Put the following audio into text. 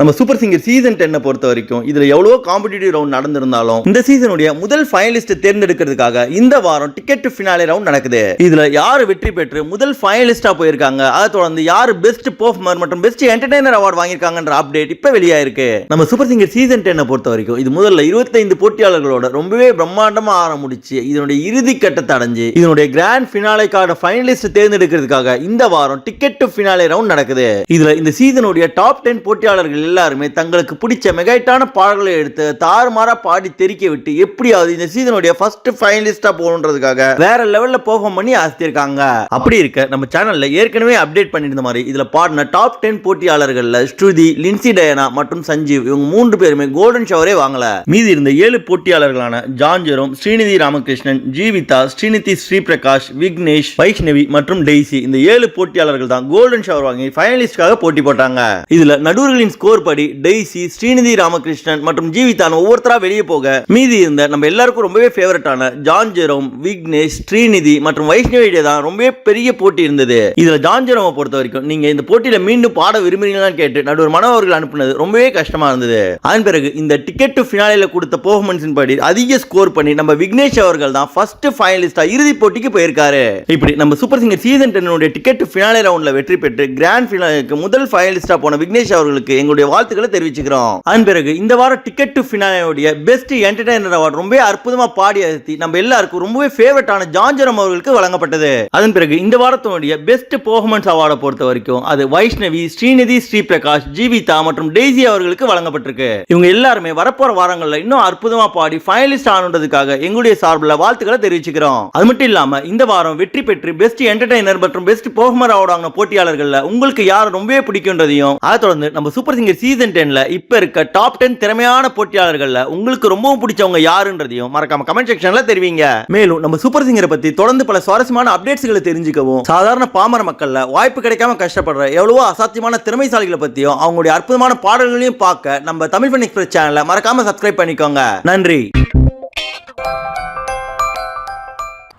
நம்ம super singer season டென்னை பொறுத்த வரைக்கும் இதில் எவ்வளோ காம்படிட்டிவ் ரவுண்ட் நடந்திருந்தாலும் இந்த சீசனுடைய முதல் ஃபைனலிஸ்ட் தேர்ந்தெடுக்கிறதுக்காக இந்த வாரம் டிக்கெட் டு ஃபினாலே ரவுண்ட் நடக்குது. இதில் யார் வெற்றி பெற்று முதல் ஃபைனலிஸ்டாக போயிருக்காங்க? அதை தொடர்ந்து யாரு பெஸ்ட் பெர்ஃபார்மர் மற்றும் பெஸ்ட் என்டர்டைனர் அவார்டு வாங்கியிருக்காங்கன்ற அப்டேட் இப்போ வெளியாயிருக்கு. நம்ம சூப்பர் சிங்கர் சீசன் டென்னை பொறுத்த வரைக்கும் இது முதல்ல 25 போட்டியாளர்களோட ரொம்பவே பிரம்மாண்டமாக பிரம்மாண்டமா ஆரம்பிச்சு இதனுடைய இறுதி கட்டத்தை அடைஞ்சு இதனுடைய கிராண்ட் ஃபினாலேக்கான ஃபைனலிஸ்ட் தேர்ந்தெடுக்கிறதுக்காக இந்த வாரம் டிக்கெட் டு ஃபினாலே ரவுண்ட் நடக்குது. இதில் இந்த சீசனுடைய டாப் டென் போட்டியாளர்கள் எல்லாருமே தங்களுக்கு பிடிச்ச மெகைட்டான பாடல்களை எடுத்து தாறுமாறாக பாடி தெறிக்க விட்டு எப்படியாவது இந்த சீசனுடைய ஃபர்ஸ்ட் ஃபைனலிஸ்டாக போகணுன்றதுக்காக வேற லெவல்ல பெர்ஃபார்ம் பண்ணி ஆசித்திருக்காங்க. அப்படி இருக்க நம்ம சேனல்ல ஏற்கனவே அப்டேட் பண்ணியிருந்த மாதிரி இதுல பாடின டாப் டென் போட்டியாளர்களில் ஸ்ருதி லின்சி டயனா மற்றும் சஞ்சீவ் இவங்க மூன்று பேருமே கோல்டன் ஷவரே வாங்கல. மீதி இருந்த ஏழு போட்டியாளர்களான ஜான்ஜரும் ஸ்ரீநிதி ராமகிருஷ்ணன் ஜீவிதா ஸ்ரீநிதி ஸ்ரீபிரகாஷ் விக்னேஷ் வைஷ்ணவி மற்றும் டெய்சி இந்த ஏழு போட்டியாளர்கள் தான் கோல்டன் ஷவர் வாங்கி ஃபைனலிஸ்டுக்காக போட்டி போட்டாங்க. இதுல நடுவர்களின் ஸ்கோர் படி டெய்சி ஸ்ரீநிதி ராமகிருஷ்ணன் மற்றும் ஜீவிதான் ஒவ்வொருத்தரா வெளியே போக மீதி இருந்த நம்ம எல்லாருக்கும் ரொம்பவே ஃபேவரட்டான ஜான் ஜெரோம் விக்னேஷ் ஸ்ரீநிதி மற்றும் வைஷ்ணவியிடையே தான் ரொம்பவே பெரிய போட்டி இருந்தது. இதுல ஜான் ஜெரோமை பொறுத்த வரைக்கும் நீங்க இந்த போட்டியில மீண்டும் பாட விரும்புறீங்களான்னு கேட்டு நடுவர் மனோவர்கள் அனுப்புனது ரொம்பவே கஷ்டமா இருந்தது. அதன் பிறகு இந்த டிக்கெட் டு ஃபினாலில கொடுத்த பெர்ஃபார்மன்ஸின் படி அதிக ஸ்கோர் பண்ணி நம்ம விக்னேஷ் அவர்கள் தான் ஃபர்ஸ்ட் ஃபைனலிஸ்டா இறுதி போட்டிக்கு போயிருக்காரு. இப்படி நம்ம சூப்பர் சிங்கர் சீசன் டென்னுடைய டிக்கெட் டு ஃபினாலே ரவுண்ட்ல வெற்றி பெற்று கிராண்ட் ஃபினாலுக்கு முதல் ஃபைனலிஸ்டா போன விக்னேஷ் அவர்களுக்கு எங்களுடைய வாழ்த்துக்களை தெரிவிச்சுக்கிறோம். அதன் பிறகு இந்த வாரம் டிக்கெட் டு ஃபினாலியோடைய பெஸ்ட் என்டர்டைனர் அவார்டு ரொம்ப அற்புதமா பாடி அசத்தி நம்ம எல்லாருக்கும் ரொம்பவே ஃபேவரட்டான ஜான்ஜரம் அவர்களுக்கு வழங்கப்பட்டது. அதன் பிறகு இந்த வாரத்தினுடைய பெஸ்ட் பெர்ஃபார்மன்ஸ் அவார்டை பொறுத்த வரைக்கும் அது வைஷ்ணவி ஸ்ரீநிதி ஸ்ரீபிரகாஷ் ஜீவிதா மற்றும் டெய்ஸி அவர்களுக்கு வழங்கப்பட்டிருக்கு. இவங்க எல்லாருமே வரப்போற வாரங்கள்ல இன்னும் அற்புதமா பாடி ஃபைனலிஸ்ட் ஆனதுக்காக எங்களுடைய சார்பில் வாழ்த்துக்களை தெரிவிச்சுக்கிறோம். அது மட்டும் இல்லாம இந்த வாரம் வெற்றி பெற்று பெஸ்ட் என்டர்டைனர் மற்றும் பெஸ்ட் பெர்ஃபார்மர் அவார்டு வாங்கின போட்டியாளர்கள்ல உங்களுக்கு யார் ரொம்பவே பிடிக்கும்ன்றதையும் அதை தொடர்ந்து நம்ம சூப்பர் சிங்கர் சீசன் டென்ல இப்போ இருக்க டாப் டென் திறமையான போட்டியாளர்களில் உங்களுக்கு ரொம்பவும் பிடிச்சவங்க யாருன்றதையும் மறக்காம கமெண்ட் செக்ஷனில் தெரிவிங்க. மேலும் நம்ம சூப்பர் சிங்கரை பற்றி தொடர்ந்து பல சுவாரஸ்யமான அப்டேட்ஸ்களை தெரிஞ்சுக்கவும் சாதாரண பாமர மக்களில் வாய்ப்பு கிடைக்காம கஷ்டப்படுற எவ்வளவோ அசாத்தியமான திறமைசாலிகளை பற்றியும் அவங்களுடைய அற்புதமான பாடல்களையும் பார்க்க நம்ம தமிழ் ஃபன் எக்ஸ்பிரஸ் சேனலை மறக்காம சப்ஸ்கிரைப் பண்ணிக்கோங்க. நன்றி.